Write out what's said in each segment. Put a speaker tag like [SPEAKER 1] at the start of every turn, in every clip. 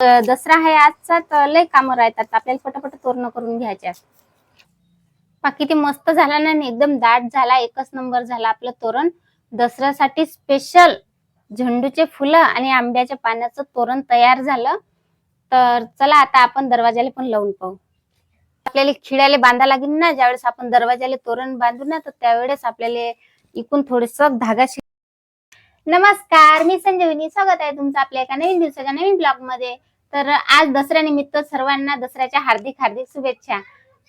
[SPEAKER 1] दसरा आहे आजचा तर लय कामं राहतात. आपल्याला पटापट तोरण करून घ्यायचे पा किती मस्त झाला ना एकदम दाट झाला एकच नंबर झाला आपलं तोरण. दसऱ्यासाठी स्पेशल झेंडूचे फुलं आणि आंब्याच्या पाण्याचं तोरण तयार झालं. तर चला आता आपण दरवाजाला पण लावून पाहू. आपल्याला खिड्याला बांधा लागेल ना ज्यावेळेस आपण दरवाजाला तोरण बांधू ना तर त्यावेळेस आपल्याला इकून थोडस धागा नमस्कार मी संजीवनी. स्वागत आहे तुमचं आपल्या एका नवीन दिवसाच्या नवीन ब्लॉगमध्ये. तर आज दसऱ्यानिमित्त सर्वांना दसऱ्याच्या हार्दिक हार्दिक शुभेच्छा.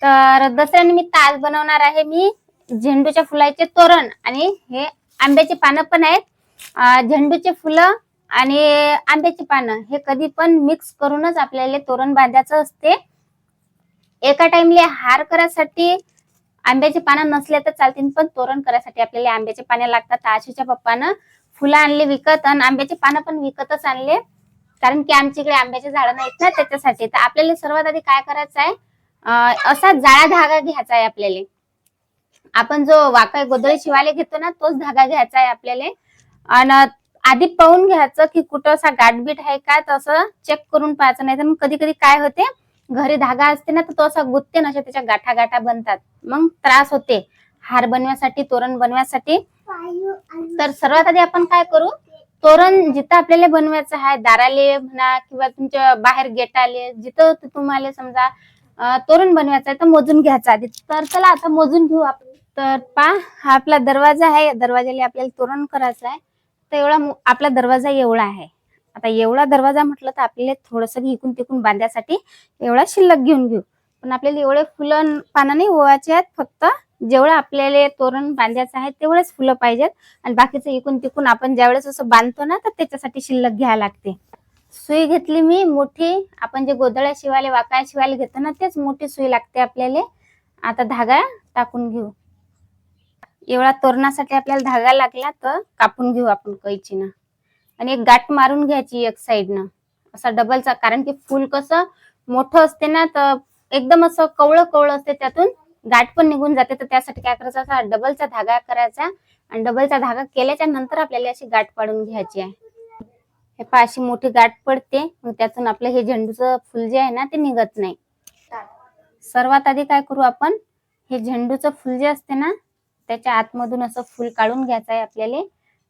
[SPEAKER 1] तर दसऱ्यानिमित्त आज बनवणार आहे मी झेंडूच्या फुलाचे तोरण आणि हे आंब्याचे पानं पण आहेत. झेंडूचे फुलं आणि आंब्याची पानं हे कधी पण मिक्स करूनच आपल्याला तोरण बांधायचं असते. एका टाइमले हार करायसाठी आंब्याची पानं नसले तर चालतील पण तोरण करायसाठी आपल्याला आंब्याचे पाने लागतात. तर आशूच्या पप्पानं फुलं आणले विकत आणि आंब्याचे पानं पण विकतच आणले. कारण की आमच्या इकडे आंब्याचे झाडं नाहीत ना त्याच्यासाठी. तर आपल्याला सर्वात आधी काय करायचं आहे? असा जाळा धागा घ्यायचा आहे आपल्याला. आपण जो वाकाय गोदळी शिवायला घेतो ना तोच धागा घ्यायचा आहे आपल्याला. आणि आधी पाहून घ्यायचं की कुठं असा गाठबीट आहे का तसं चेक करून पाहायचं. नाही तर मग कधी कधी काय होते? घरी धागा असते ना तर तो असा गुत्ते नशा त्याच्या गाठा गाठा बनतात. मग त्रास होते. हार बनवायसाठी तोरण बनवायसाठी तर सर्वात आधी आपण काय करू? तोरण जिथं आपल्याला बनवायचं आहे दाराले म्हणा किंवा तुमच्या बाहेर गेटाले जिथं तुम्हाला समजा अं, तोरण बनवायचं आहे तर मोजून घ्यायचं आधी. तर चला आता मोजून घेऊ आपण. तर पा हा आपला दरवाजा आहे. या दरवाजाला आपल्याला तोरण करायचं आहे. तर एवढा मो- आपला दरवाजा एवढा आहे. आता एवढा दरवाजा म्हटलं तर आपल्याला थोडस इकून तिकून बांधण्यासाठी एवढा शिल्लक घेऊन घेऊ. पण आपल्याला एवढे फुलं पानं नाही ओवायचे आहेत फक्त जेवढं आपल्याला तोरण बांधायचं आहे तेवढेच फुलं पाहिजेत. आणि बाकीचं इकून तिकून आपण ज्यावेळेस असं बांधतो ना तर त्याच्यासाठी शिल्लक घ्यायला लागते. सुई घेतली मी मोठी. आपण जे गोधळ्या शिवायला वाकाळ्या शिवायला घेतो ना तेच मोठी सुई लागते आपल्याला. आता धागा टाकून घेऊ. एवढा तोरणासाठी आपल्याला धागा लागला तर कापून घेऊ आपण कैचीनं. आणि एक गाठ मारून घ्यायची एक साईडनं. असा डबलचा कारण की फुल कसं मोठं असते ना तर एकदम असं कवळं कवळं असते त्यातून. गाठ पण निघून जाते तर त्यासाठी काय करायचं? असा डबलचा धागा करायचा आणि डबलचा धागा केल्याच्यानंतर आपल्याला अशी गाठ पाडून घ्यायची आहे. हे पहा अशी मोठी गाठ पडते. मग त्यातून आपलं हे झेंडूचं फुल जे आहे ना ते निघत नाही. सर्वात आधी काय करू आपण? हे झेंडूचं फुल जे असते ना त्याच्या आतमधून असं फुल काढून घ्यायचं आहे आपल्याला.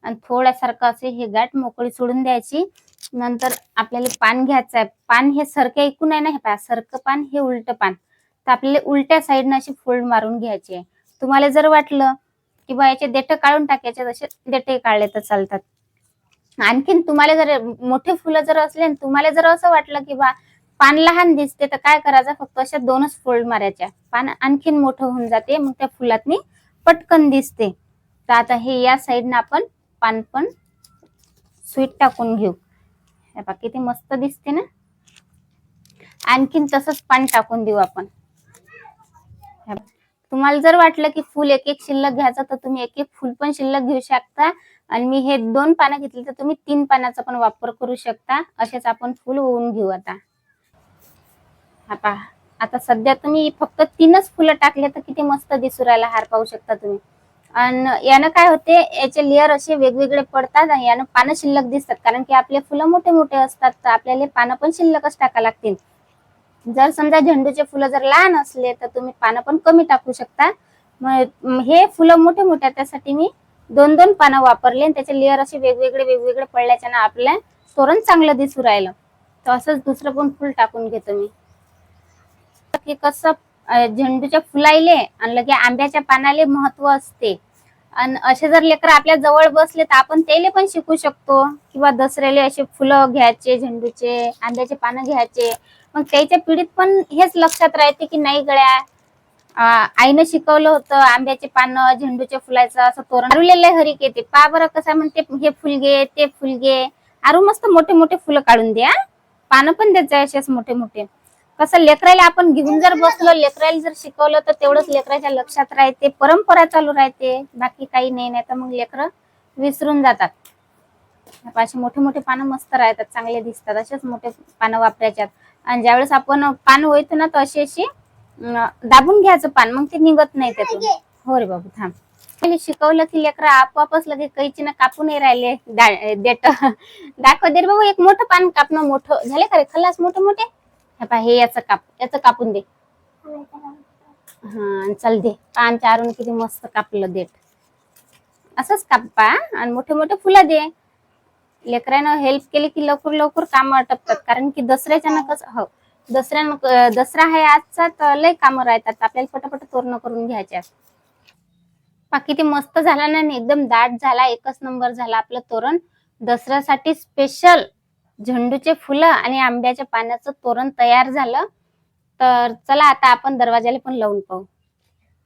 [SPEAKER 1] आणि थोड्यासारखं असे हे गाठ मोकळी सोडून द्यायची. नंतर आपल्याला पान घ्यायचं आहे. पान हे सरके ऐकून आहे ना हे पहा सरकं पान हे उलट पान. तर आपल्याला उलट्या साईडनं अशी फोल्ड मारून घ्यायची आहे. तुम्हाला जर वाटलं की बा याचे देठ काढून टाकायचे तसे देठे काढले तर चालतात. आणखीन तुम्हाला जर मोठे फुलं जर असले तुम्हाला जर असं वाटलं की बा पान लहान दिसते तर काय करायचं? फक्त अशा दोनच फोल्ड मारायच्या. पान आणखीन मोठं होऊन जाते मग त्या फुलातनी पटकन दिसते. तर आता हे या साईडनं आपण पान पण स्वीट टाकून घेऊ. बाकी ते किती मस्त दिसते ना? आणखीन तसंच पान टाकून देऊ आपण. तुम्हाला जर वाटलं की फुल एक एक शिल्लक घ्यायचं तर तुम्ही एक एक फुल पण शिल्लक घेऊ शकता. आणि मी हे दोन पानं घेतली तर तुम्ही तीन पानाचा पण वापर करू शकता. असेच आपण फुल होऊन घेऊ आता. आता सध्या तुम्ही फक्त तीनच फुलं टाकले तर किती मस्त दिसू राहिला हार पाहू शकता तुम्ही. आणि यानं काय होते याचे लेअर असे वेगवेगळे पडतात आणि यानं पानं शिल्लक दिसतात. कारण की आपले फुलं मोठे मोठे असतात तर आपल्याला पानं पण शिल्लकच टाका लागतील. जर समजा झेंडूचे फुलं जर लहान असले तर तुम्ही पानं पण कमी टाकू शकता. हे फुलं मोठे मोठे त्यासाठी मी दोन दोन पानं वापरले आणि त्याचे लेअर असे वेगवेगळे वेगवेगळे पडल्याच्या ना आपल्या तोरण चांगलं दिसू राहिलं. तर असंच दुसरं पण फुल टाकून घेतो मी. की कसं झेंडूच्या फुलायले आणि लगे आंब्याच्या पानाले महत्त्व असते. आणि असे जर लेकर आपल्या जवळ बसले तर आपण त्याले पण शिकू शकतो. किंवा दसऱ्याले असे फुलं घ्यायचे झेंडूचे आंब्याचे पानं घ्यायचे. मग त्याच्या पिढीत पण हेच लक्षात राहते की नाही गळ्या आईनं शिकवलं होतं आंब्याचे पानं झेंडूच्या फुलाचं असं तोरण आरुलेलं हरिक येते पा बरं कसं म्हणते हे फुलगे ते फुलगे आरू मस्त मोठे मोठे फुलं काढून द्या पानं पण देत जाय असेच मोठे मोठे कसं लेकरायला आपण घेऊन जर बसलो लेकरायला जर शिकवलं तर तेवढंच लेकराच्या लक्षात राहते परंपरा चालू राहते. बाकी काही नाही नाही तर मग लेकरं विसरून जातात. असे मोठे मोठे पानं मस्त राहतात चांगले दिसतात असेच मोठे पानं वापरायच्यात. आणि ज्यावेळेस आपण पान होईत ना तर अशी अशी दाबून घ्यायचं पान मग ते निघत नाही त्यातून. हो रे बाबू थांब. पहिले शिकवलं की लेकर आपोआपच लगे कैची ना कापू नाही राहिले देट दाखव दे रे बाबू एक मोठं पान कापणं मोठं. झाले का रे खल्लास मोठे मोठे? हे पा हे याचं काप याचं कापून दे. हा चल दे. पान चारून किती मस्त कापलं देट असंच कापा आणि मोठे मोठे फुलं दे. लेकरांना हेल्प केली की लवकर लवकर काम आटपतात कारण की दसऱ्याच्या ना कसं हो दसऱ्या दसरा आहे आजचा तर लय कामं राहतात. आपल्याला पटापट तोरण करून घ्यायचे बाकी ते किती मस्त झाला ना एकदम दाट झाला एकच नंबर झाला आपलं तोरण. दसऱ्यासाठी स्पेशल झेंडूचे फुलं आणि आंब्याच्या पाण्याचं तोरण तयार झालं. तर चला आता आपण दरवाजाला पण लावून पाहू.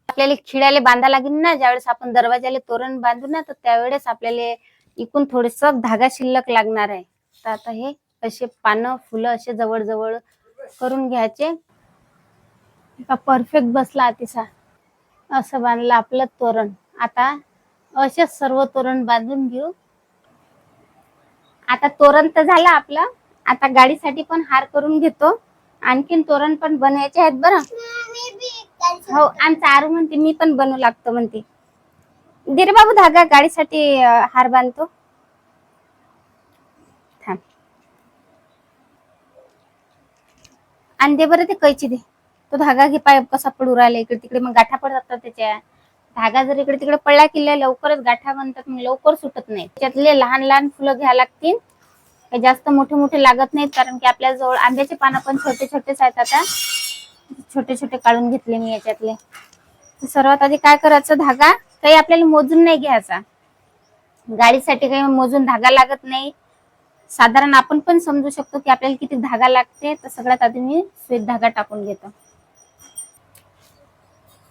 [SPEAKER 1] आपल्याला खिळ्याला बांधा लागेल ना ज्यावेळेस आपण दरवाजाला तोरण बांधू ना तर त्यावेळेस आपल्याला इकून थोडस धागा शिल्लक लागणार आहे. तर आता हे असे पानं फुलं असे जवळ जवळ करून घ्यायचे. परफेक्ट बसला अतिसा. असं बांधलं आपलं तोरण. आता असेच सर्व तोरण बांधून घेऊ. आता तोरण तर झालं आपलं. आता गाडीसाठी पण हार करून घेतो. आणखीन तोरण पण बनवायचे आहेत बरं. हो आमचा आरू म्हणते मी पण बनवू लागतो म्हणते. बाबू धागा गाडीसाठी हार बांधतो. थांब. आणि दे बरं ते कैची दे. तो धागा घे पाय कसा पडू राहिला इकडे तिकडे. मग गाठा पडतात त्याच्या? धागा जर इकडे तिकडे पडला की लवकरच गाठा बनतात मग लवकर सुटत नाही. त्याच्यातले लहान लहान फुलं घ्या लागतील. काही जास्त मोठे मोठे लागत नाहीत कारण की आपल्या जवळ आंब्याचे पानं पण छोटे छोटेच आहेत आता. छोटे छोटे काढून घेतले मी याच्यातले. सर्वात आधी काय करायचं? धागा काही आपल्याला मोजून नाही घ्यायचा. गाडीसाठी काही मोजून धागा लागत नाही. साधारण आपण पण समजू शकतो की आपल्याला किती धागा लागते. तर सगळ्यात आधी मी स्वीट धागा टाकून घेतो.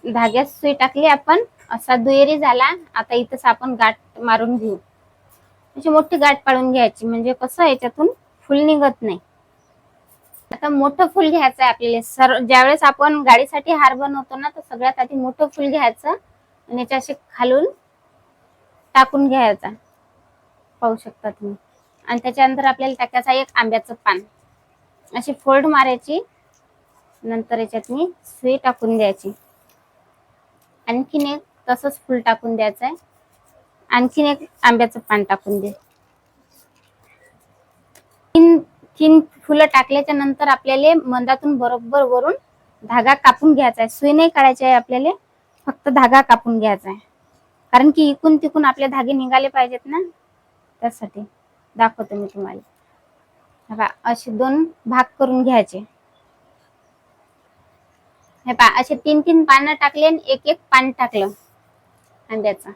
[SPEAKER 1] धाग्यात सुई टाकली आपण असा दुहेरी झाला. आता इथंच आपण गाठ मारून घेऊ. म्हणजे मोठी गाठ पाडून घ्यायची. म्हणजे कसं याच्यातून फुल निघत नाही. आता मोठं फुल घ्यायचं आहे आपल्याला. सर ज्यावेळेस आपण गाडीसाठी हार बनवतो ना तर सगळ्यात आधी मोठं फुल घ्यायचं. आणि याच्या असे खालून टाकून घ्यायचा. पाहू शकता तुम्ही. आणि त्याच्यानंतर आपल्याला टाकायचा एक आंब्याचं पान. अशी फोल्ड मारायची. नंतर याच्यात मी सुई टाकून द्यायची. आणखीन एक तसंच फुल टाकून द्यायचं आहे आणखीन एक आंब्याचं पान टाकून दे. तीन तीन फुलं टाकल्याच्या नंतर आपल्याला मंदातून बरोबर वरून धागा कापून घ्यायचा आहे सुई नाही काढायची आहे आपल्याला. फक्त धागा कापून घ्यायचा आहे. कारण की इकून तिकून आपले धागे निघाले पाहिजेत ना. त्यासाठी दाखवतो मी तुम्हाला. बा असे दोन भाग करून घ्यायचे. हे पा असे तीन तीन पानं टाकले आणि एक एक पान टाकलं. आंब्याचं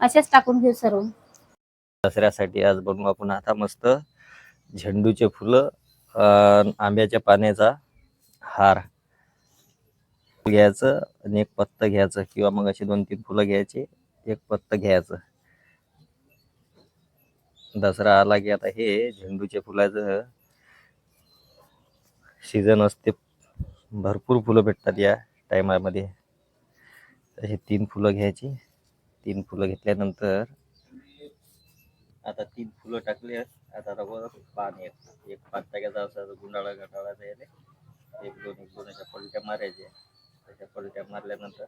[SPEAKER 1] असेच टाकून घेऊ सर्व.
[SPEAKER 2] दसऱ्यासाठी आज बनवू आपण आता मस्त झेंडूचे फुलं आंब्याच्या पाण्याचा हार. घ्यायचं आणि एक पत्त घ्यायचं किंवा मग असे दोन तीन फुलं घ्यायचे एक पत्त घ्यायचं. दसरा आला की आता हे झेंडूच्या फुलाचं सीझन असते. भरपूर फुलं भेटतात या टायमामध्ये. असे तीन फुलं घ्यायची. तीन फुलं घेतल्यानंतर आता तीन फुलं टाकली आता रबर पान येत एक पान टाकायचा असं गुंडाळा गंडाळाचा याले एक दोन एक दोन अशा पलट्या मारायच्या. त्याच्या पलट्या मारल्यानंतर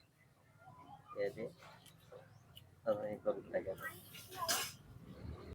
[SPEAKER 2] याचे हे करून टाकायचं